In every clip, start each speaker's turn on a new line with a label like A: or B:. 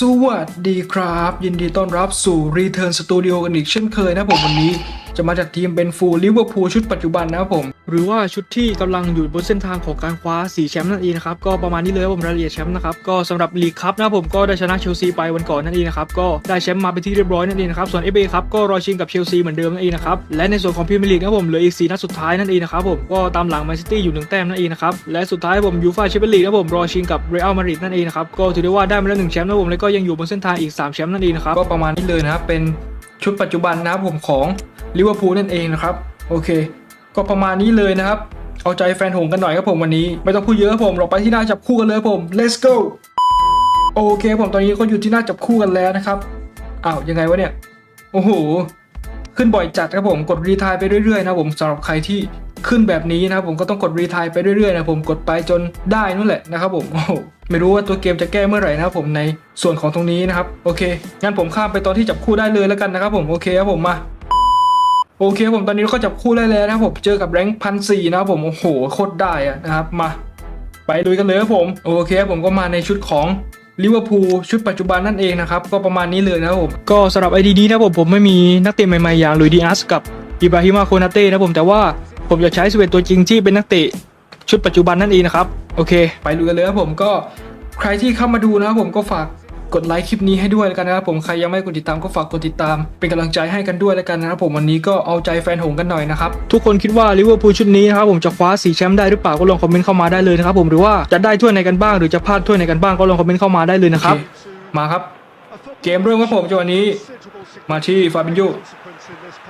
A: สวัสดีครับ ยินดีต้อนรับสู่ Return Studio กันอีกเช่นเคยนะผมวันนี้ จะมาจากทีมเป็นฟูลิเวอร์พูลชุดปัจจุบันนะครับผม หรือว่าชุดที่กำลังอยู่บนเส้นทางของการคว้า4แชมป์นั่นเองนะครับก็ประมาณนี้เลยครับผมรายละเอียดแชมป์นะครับก็สำหรับลีกคัพนะครับผมก็ได้ชนะเชลซีไปวันก่อนนั่นเองนะครับก็ได้แชมป์มาเป็นที่เรียบร้อยนั่นเองนะครับส่วน FA ครับก็รอชิงกับเชลซีเหมือนเดิมนั่นเองนะครับและในส่วนของพรีเมียร์ลีกนะครับผมเหลืออีก4นัดสุดท้ายนั่นเองนะครับผมก็ตามหลังแมนซิตี้อยู่หนึ่งแต้มนั่นเองนะครับและสุดท้ายผมยูฟ่าแชมเปี้ยนลีกนะครับผมรอชิงกับเรอัลมาดริดนั่นเองนะครับก็ถือได้ว่าได้มาแล้วหนึ่งแชมป์นะผมแล้วก็ยังอยู่บนเส้นทางอีก3แชมป์นั่นเองนะครับก็ประมาณนี้เลยนะครับเป็น ชุดปัจจุบันนะครับผมของลิเวอร์พูลนั่นเองนะครับโอเค ก็ประมาณนี้เลยนะครับ เอาใจแฟนหงกันหน่อยครับผมวันนี้ ไม่ต้องพูดเยอะผมเราไปที่หน้าจับคู่กันเลยผม let's go โอเค ผมตอนนี้ก็อยู่ที่หน้าจับคู่กันแล้วนะครับอ้าวยังไงวะเนี่ยโอ้โหขึ้นบ่อยจัดครับผมกดรีทายไปเรื่อยๆนะผมสำหรับใครที่ขึ้นแบบนี้นะครับผมก็ต้องกดรีทายไปเรื่อยๆนะผมกดไปจนได้นั่นแหละนะครับผมโอ้โห ไม่รู้ว่าตัวเกมจะแก้เมื่อไหร่นะครับผมในส่วนของตรงนี้นะครับโอเคงั้นผมข้ามไปตอนที่จับคู่ได้เลยแล้วกันนะครับผมโอเคครับผมมาโอเคผมตอนนี้ก็จับคู่ได้แล้วนะครับผมเจอกับแรงพันสี่นะครับผมโอ้โหโคตรได้อะนะครับมา ไปดูกันเลยครับผมโอเคครับผมก็มาในชุดของลิเวอร์พูลชุดปัจจุบันนั่นเองนะครับก็ประมาณนี้เลยนะครับผมก็สำหรับไอดีนี้นะผมผมไม่มีนักเตะใหม่ๆอย่างลุยดิอัสกับอิบราฮิมาโคนาเต้นะผมแต่ว่าผมจะใช้สเวตตัวจริงที่เป็นนักเตะ ชุดปัจจุบันนั่นเองนะครับ โอเค ไปดูกันเลยครับผมก็ใครที่เข้ามาดูนะครับผมก็ฝากกดไลค์คลิปนี้ให้ด้วยแล้วกันนะครับผมใครยังไม่กดติดตามก็ฝากกดติดตาม เป็นกำลังใจให้กันด้วยแล้วกันนะครับผมวันนี้ก็เอาใจแฟนหงส์กันหน่อยนะครับ ทุกคนคิดว่าลิเวอร์พูลชุดนี้นะครับผมจะคว้าสีแชมป์ได้หรือเปล่าก็ลองคอมเมนต์เข้ามาได้เลยนะครับผมหรือว่าจะได้ถ้วยในกันบ้างหรือจะพลาดถ้วยในกันบ้างก็ลองคอมเมนต์เข้ามาได้เลยนะครับมาครับ เกมเริ่มครับผมจังหวะนี้ มาที่ฟาบินโย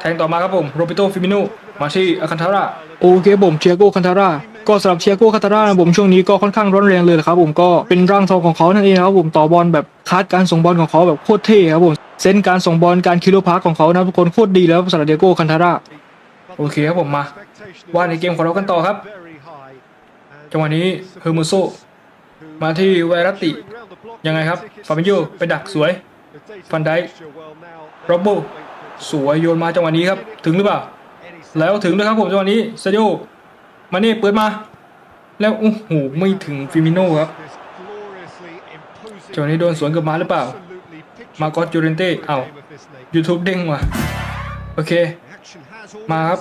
A: แทงต่อมาครับผมโรเบโตฟิมิโนมาที่อาคันทาร่าโอเคผมเชียโกคันทาร่า ก็สำหรับเชียโก้คันทาร่านะผมช่วงนี้ก็ค่อนข้างร้อนแรงเลยนะครับผมก็เป็นร่างทองของเขานั่นเองนะครับผมต่อบอลแบบคาดการส่งบอลของเขาแบบโคตรเท่ครับผมเซนการส่งบอลการคิโลพาร์ของเขานะทุกคนโคตรดีแล้วสำหรับเดียโก้คันทาร่าโอเคครับผมมาว่าในเกมของเรากันต่อครับจังหวะนี้เฮอร์มูโซมาที่ไวรัตติยังไงครับฟาบินโยไปดักสวยฟันไดค์โรบโบสวยโยนมาจังหวะนี้ครับถึงหรือเปล่าแล้วถึงด้วยครับผมจังหวะนี้เซโย มาเน่เปิดมา แล้วโอ้โหไม่ถึงฟิมิโน่ครับ
B: จังหวะนี้โดนสวนกลับมาหรือเปล่า
A: มากอสจูเรนเต้เอา YouTube เด้งว่ะโอเค
B: มาครับ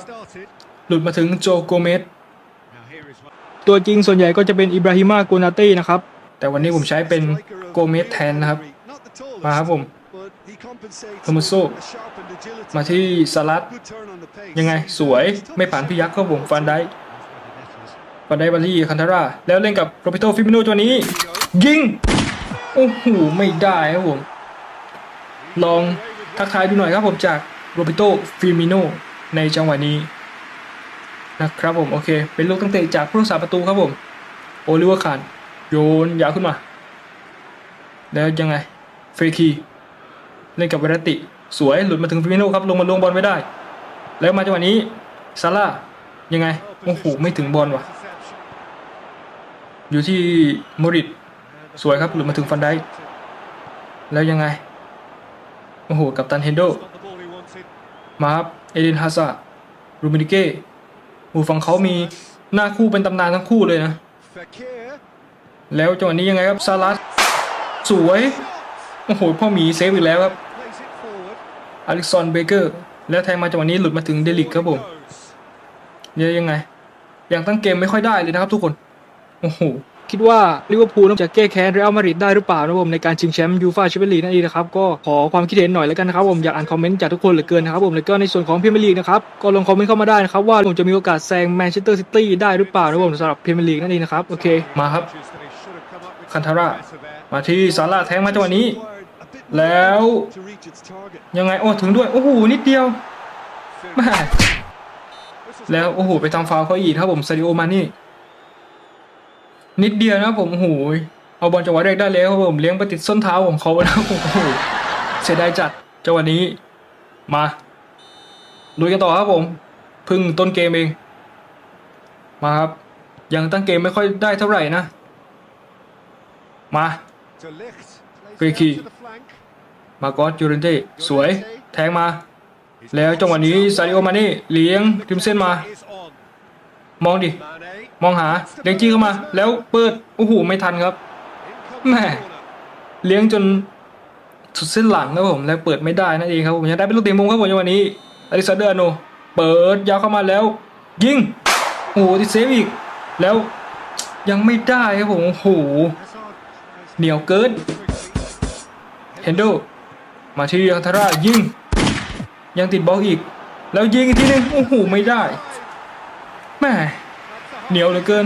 A: หลุดมาถึงโจโกเมสตัวจริงส่วนใหญ่ก็จะเป็นอิบราฮิมาโกนาเต้นะครับ แต่วันนี้ผมใช้เป็นโกเมสแทนนะครับ มาครับผม
B: โทมัสโซ
A: มาที่สลัดยังไงสวยไม่ผ่านพี่ยักษ์ครับผมฟันได้ ฟันไดบาลีคันทาร่าแล้วเล่นกับโรเบโตฟิมิโนตัวนี้ ยิง โอ้โห ไม่ได้ครับผม ลองทักทายดูหน่อยครับผมจากโรเบโตฟิมิโนในจังหวะนี้ นะครับผม โอเค เป็นลูกตั้งเตะจากผู้รักษาประตูครับผม โอลิเวอร์คานโยนยาวขึ้นมา แล้วยังไง เฟรคีเล่นกับเวรติ สวยหลุดมาถึงฟิมิโนครับ ลงมาลงบอลไม่ได้ แล้วมาจังหวะนี้ซาร่ายังไง โอ้โห ไม่ถึงบอลว่ะ อยู่ที่โมริตสวยครับหลุดมาถึงฟันไดค์แล้วยังไง โอ้โห กับตันเฮนโด มาครับ เอเดนฮาซารูมินิเก้หูฝั่งเขามีหน้าคู่เป็นตำนานทั้งคู่เลยนะ แล้วจังหวะนี้ยังไงครับซาลัสสวย โอ้โห พ่อหมีเซฟอีกแล้วครับอเล็กซานเบเกอร์ แล้วแทงมาจังหวะนี้หลุดมาถึงเดลิกครับผมเนี่ยยังไง อย่างตั้งเกมไม่ค่อยได้เลยนะครับทุกคน โอ้โหคิดว่าลิเวอร์พูลจะแก้แค้นเรอัลมาดริดได้หรือเปล่านะครับผมในการชิงแชมป์ยูฟ่าแชมเปี้ยนลีกนั่นเองนะครับก็ขอความคิดเห็นหน่อยแล้วกันนะครับผมอยากอ่านคอมเมนต์จากทุกคนเหลือเกินนะครับผมแล้วก็ในส่วนของพรีเมียร์ลีกนะครับก็ลงคอมเมนต์เข้ามาได้นะครับว่าผมจะมีโอกาสแซงแมนเชสเตอร์ซิตี้ได้หรือเปล่านะครับผมสำหรับพรีเมียร์ลีกนั่นเองนะครับโอเคมาครับคันทาร่ามาที่ซาร่าแทงมาจังหวะนี้ แล้วยังไงโอ้ถึงด้วยโอ้โหนิดเดียวแม่แล้วโอ้โหไปทำฟาวเขาอีกครับผมซาดิโอมานี่ นิดเดียวนะผมโอ้โหเอาบอลจังหวะแรกได้แล้วครับผมเลี้ยงไปติดส้นเท้าของเขาแล้วโอ้โหเสียดายจัดจังหวะนี้มาลุยกันต่อครับผมพึ่งต้นเกมเองมาครับยังตั้งเกมไม่ค่อยได้เท่าไหร่นะมา
B: ฟรีคี
A: มากอสจูเรนเต้สวยแทงมา แล้วจังหวะนี้ซาดิโอมานี่เลี้ยงทิมเส้นมา มองดิ มองหาเลี้ยงจี้เข้ามา แล้วเปิดโอ้โหไม่ทันครับแม่เลี้ยงจนสุดเส้นหลังครับผมและเปิดไม่ได้นั่นเองครับผมยังได้เป็นลูกเตะมุมครับผมในวันนี้อลิซาเดอร์โนเปิดยาวเข้ามาแล้ว ยิงโอ้โหติดเซฟอีก แล้วยังไม่ได้ครับผมโอ้โหเหนียวเกินเฮนโดมาที่อังทาร่ายิง ยังติดบอลอีก แล้วยิงอีกทีหนึงโอ้โหไม่ได้ แม่เหนียวเหลือเกิน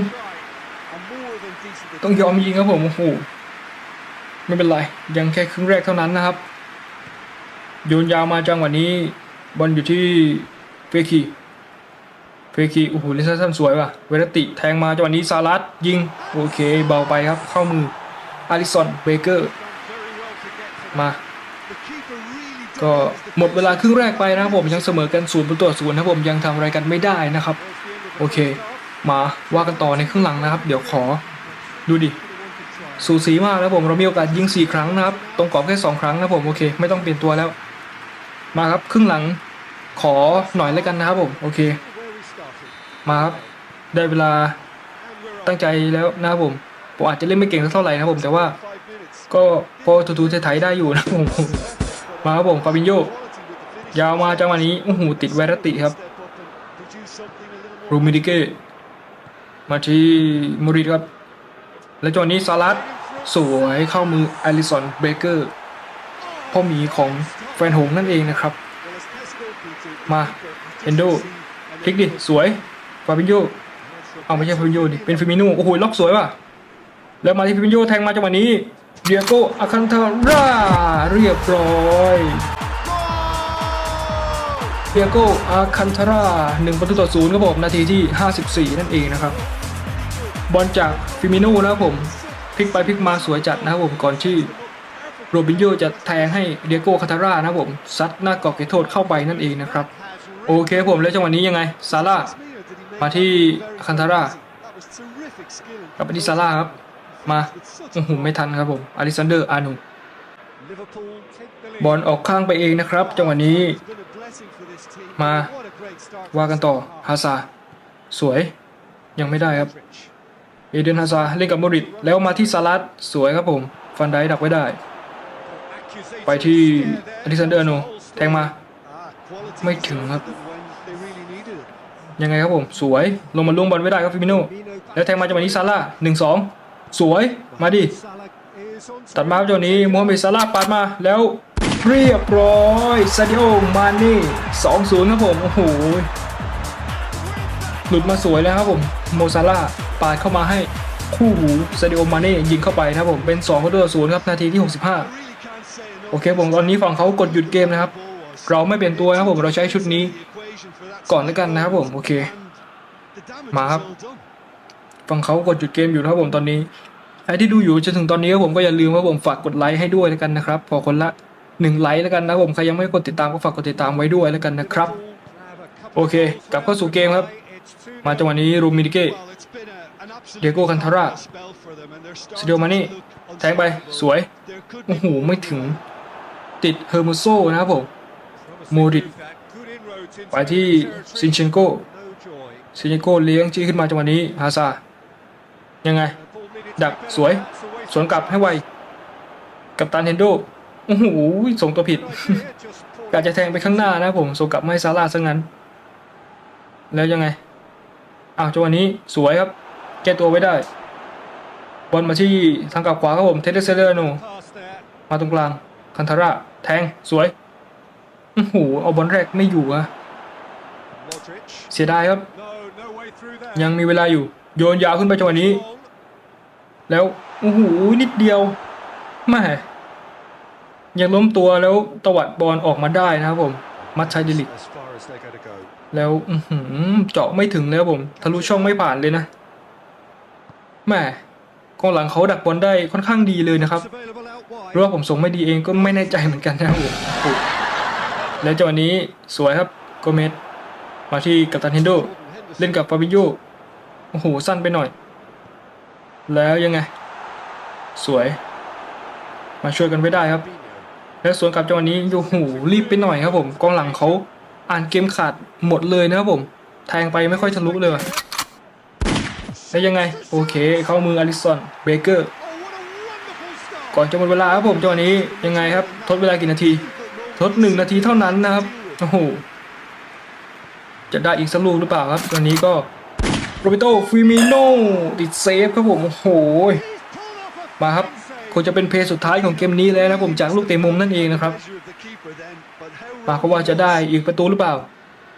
A: ต้องยอมยิงครับผมโอ้โหไม่เป็นไร ยังแค่ครึ่งแรกเท่านั้นนะครับโยนยาวมาจังหวะนี้บอลอยู่ที่เฟคีเฟคีโอ้โหเลนสั้นสวยว่ะเวรติแทงมาจังหวะนี้ซาลัดยิงโอเคเบาไปครับเข้ามืออาริสันเบเกอร์มาก็หมดเวลาครึ่งแรกไปนะครับผมยังเสมอกันศูนย์ประตูศูนย์นะครับผมยังทำอะไรกันไม่ได้นะครับ โอเค มาว่ากันต่อในครึ่งหลังนะครับ เดี๋ยวขอดูดิสูสีมากแล้วผมเรามีโอกาสยิง 4 ครั้งนะครับ ตรงกรอบแค่ 2 ครั้งนะผมโอเค ไม่ต้องเปลี่ยนตัวแล้ว มาครับครึ่งหลังขอหน่อยแล้วกันนะครับผมโอเค มาครับได้เวลาตั้งใจแล้วนะครับผมผมอาจจะเล่นไม่เก่งสักเท่าไหร่นะครับผมแต่ว่า ก็พอทูๆไทยได้อยู่นะผมมาครับผมฟาบินโยยาวมาจังหวะนี้โอ้โหติดแวรติครับ รูมิดิเกมาที่มูริดครับ และจังหวะนี้ซาลัดสวยเข้ามืออลิสันเบเกอร์พ่อหมีของแฟนหงนั่นเองนะครับ มาเอนโดพลิกดิ สวยฟาบินโยเอาไม่ใช่ฟาบินโยดิ เป็นฟิมิโนโอ้โห ล็อกสวยว่ะ แล้วมาที่ฟิมิโนแทงมาจังหวะนี้เดียโกอาคันทาร่าเรียบร้อย เดียโกอาคันทาร่าหนึ่งประตูต่อศูนย์ครับผมนาทีที่ 54 นั่นเองนะครับ บอลจากฟิมิโน่นะครับผมพลิกไปพลิกมาสวยจัดนะครับผมก่อนที่โรบินโยจะแทงให้เดียโก้คาตาร่านะครับผมซัดหน้ากรอบเขตโทษเข้าไปนั่นเองนะครับโอเคผมแล้วจังหวะนี้ยังไงซาร่ามาที่คันทาร่ากลับไปที่ซาร่าครับมาโอ้โหไม่ทันครับผมอลิซันเดอร์อานู บอลออกข้างไปเองนะครับ จังหวะนี้ มาว่ากันต่อฮาซาสวยยังไม่ได้ครับ เอเดนฮาซาเล่นกับโมริตแล้วมาที่ซาลัดสวยครับผม ฟันไดดักไว้ได้ ไปที่อลิซันเดอร์โนแทงมา ไม่ถึงครับ ยังไงครับผม สวยลงมาล่วงบอลไม่ได้ครับฟิมิโนแล้วแทงมาจังหวะนี้ซาร่าหนึ่งสองสวยมาดิ ตัดมาครับจังหวนี้โมฮัมหม็ดซาร่าปาดมาแล้วเรียบร้อยซาดิโอมานี่สองศูนย์ครับผมโอ้โหหลุดมาสวยแล้วครับผมโมซาร่าปาดเข้ามาให้คู่หูซาดิโอมาเน่ยิงเข้าไปนะครับผมเป็น2ประตูต่อศูนย์ครับนาทีที่ 65 โอเคผมตอนนี้ฝั่งเขากดหยุดเกมนะครับ เราไม่เปลี่ยนตัวนะครับผมเราใช้ชุดนี้ก่อนแล้วกันนะครับผมโอเค มาครับฝั่งเขากดหยุดเกมอยู่นะครับผมตอนนี้ ใครที่ดูอยู่จนถึงตอนนี้ผมก็อย่าลืมว่าผมฝากกดไลค์ให้ด้วยแล้วกันนะครับ พอคนละหนึ่งไลค์แล้วกันนะผมใครยังไม่กดติดตามก็ฝากกดติดตามไว้ด้วยแล้วกันนะครับ โอเค กลับเข้าสู่เกมครับ มาจังหวะนี้รูมิดิเก้
B: เดโก้คันทาร่า
A: สเดียวมานี่แทงไปสวยโอ้โหไม่ถึงติดเฮอร์โมโซนะครับผมโมริตไปที่ซินเชนโกซินเชนโกเลี้ยงจี้ขึ้นมาจังหวะนี้ฮาซายังไง ดักสวย สวนกลับให้ไว กับตันเฮนโดโอ้โหส่งตัวผิดกาจะแทงไปข้างหน้านะครับผมส่งกลับมาให้ซาร่าซะงั้น แล้วยังไงอ้าวจังหวะนี้สวยครับ แก้ตัวไว้ได้บอลมาที่ทางกลับขวาครับผมเทเดเซเลโนมาตรงกลางคันทาร่าแทงสวยโอ้โหเอาบอลแรกไม่อยู่อะเสียดายครับ ยังมีเวลาอยู่ โยนยาวขึ้นไปจังหวะนี้ แล้วโอ้โหนิดเดียวแม่ยังล้มตัวแล้วตวัดบอลออกมาได้นะครับผม มัดชัยดิลิกแล้วอื้อหือเจาะไม่ถึงแล้วผม ทะลุช่องไม่ผ่านเลยนะแหม่กองหลังเขาดักบอลได้ค่อนข้างดีเลยนะครับหรือว่าผมส่งไม่ดีเองก็ไม่แน่ใจเหมือนกันนะครับผมโอ้แล้วจังหวะนี้สวยครับโกเมสมาที่กัปตันเฮนโดเล่นกับฟาบิโยโอ้โหสั้นไปหน่อย แล้วยังไง สวย มาช่วยกันไว้ได้ครับ แล้วสวนกลับจังหวะนี้โอ้โหรีบไปหน่อยครับผมกองหลังเขาอ่านเกมขาดหมดเลยนะครับผมแทงไปไม่ค่อยทะลุเลยแล้วยังไง โอเค เข้ามืออลิสันเบเกอร์ก่อนจะหมดเวลาครับผมจังหวะนี้ยังไงครับ ทดเวลากี่นาที ทดหนึ่งนาทีเท่านั้นนะครับโอ้โหจะได้อีกสักลูกหรือเปล่าครับ ตอนนี้ก็ โรเบโตฟิมิโนติดเซฟครับผมโอ้โหมาครับคงจะเป็นเพย์สุดท้ายของเกมนี้แล้วนะผมจากลูกเตะมุมนั่นเองนะครับปากเขาว่าจะได้อีกประตูหรือเปล่า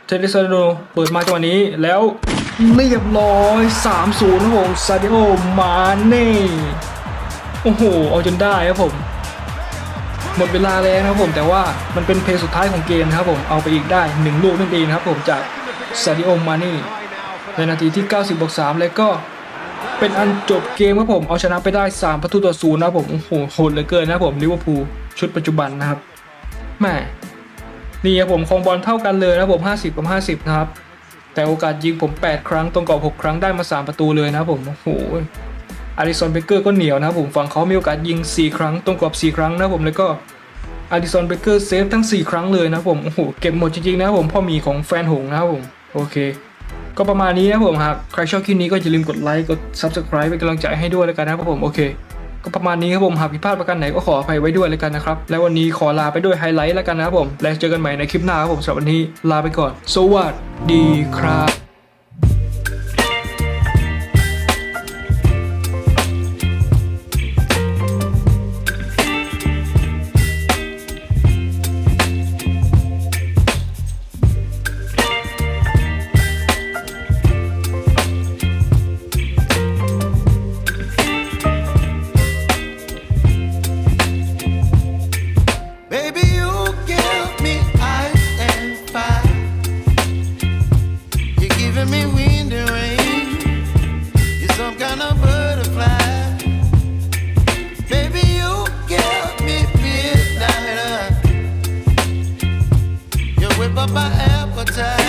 A: เทเดซาโดเปิดมาจังหวะนี้แล้วเรียบร้อย3-0ครับผมซาดิโอมาเน่โอ้โหเอาจนได้ครับผมหมดเวลาแล้วนะครับผมแต่ว่ามันเป็นเพลย์สุดท้ายของเกมนะครับผมเอาไปอีกได้ 1 ลูกนั่นเองนะครับผมจากซาดิโอมาเน่ ในนาทีที่ 90บวก3แล้วก็เป็นอันจบเกมครับผมเอาชนะไปได้ 3 ประตูต่อศูนย์นะผมโอ้โหโหดเหลือเกินนะผมลิเวอร์พูลชุดปัจจุบันนะครับแม่นี่ครับผมครองบอลเท่ากันเลยนะผม 50 กับ 50 นะครับ แต่โอกาสยิงผม 8 ครั้งตรงกรอบ 6 ครั้งได้มา 3 ประตูเลยนะผมโอ้โหอาริสันเบเกอร์ก็เหนียวนะผมฝั่งเขามีโอกาสยิง 4 ครั้งตรงกรอบ 4 ครั้งนะผมแล้วก็อาริสันเบเกอร์เซฟทั้ง 4 ครั้งเลยนะผมโอ้โหเก็บหมดจริงๆนะผมพ่อหมีของแฟนหงนะครับผมโอเค ก็ประมาณนี้นะครับผมหากใครชอบคลิปนี้ก็อย่าลืมกดไลค์กด Subscribe เป็นกำลังใจให้ด้วยแล้วกันนะครับผมโอเค ก็ประมาณนี้ครับผมหากผิดพลาดประการไหนก็ขออภัยไว้ด้วยแล้วกันนะครับและวันนี้ขอลาไปด้วยไฮไลท์แล้วกันนะครับผมแล้วเจอกันใหม่ในคลิปหน้าครับผมสำหรับวันนี้ลาไปก่อน สวัสดีครับ
C: time.